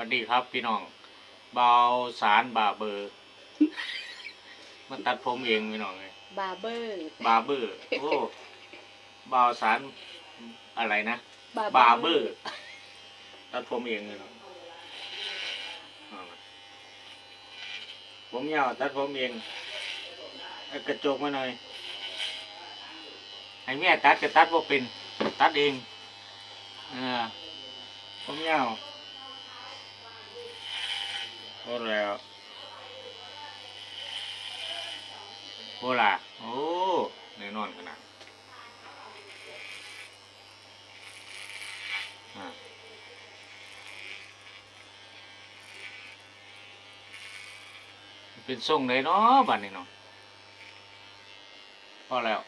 วัสดีครับพี่น้องเบาสารบาเบอร์มาตัดผมเองพี่น้องเลยบาร์เบอร์บาเบอร์โอ้เบาสารอะไรนะบาบาเบอร์ตัดผมเองเลยเนาะเอาล่ะผมยาวตัดผมเองเอากระจกมาหน่อยให้แม่ตัดก็ตัดบ่เป็น ตัดเองเออผมยาว โอ้แล้วโอ้ล่ะโอ้แน่นอนขนาดเป็นทรงเลยเนาะบัดนี้เนาะพอแล้ว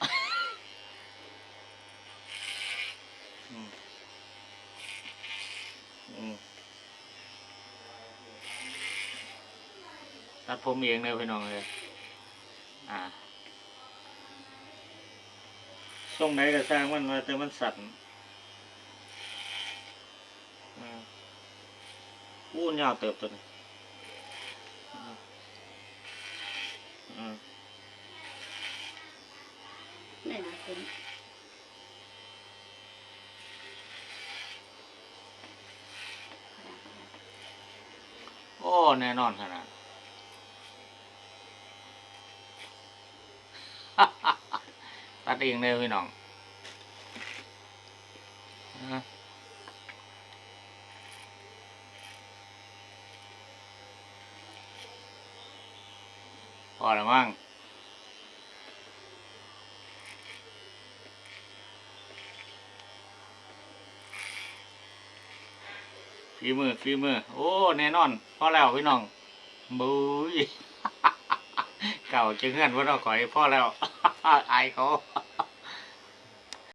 อืมอืม ตัดผมเองเลยพี่น้องเลยอ่าทรงไหนก็สร้างมันมาแต่มันสั่นอ่าอู้ยาวเติบตัวนี้อ่าอ่านี่นะคุณโอ้ แน่นอนขนาด ตัดเองเลยพี่น้องอะพอแล้วมั้งฝีมือฝีมือ โอ้ แน่นอนพอแล้วพี่น้องบุยเก่าจึงเงื่อนว่าเราขอยพ่อแล้ว อายเขา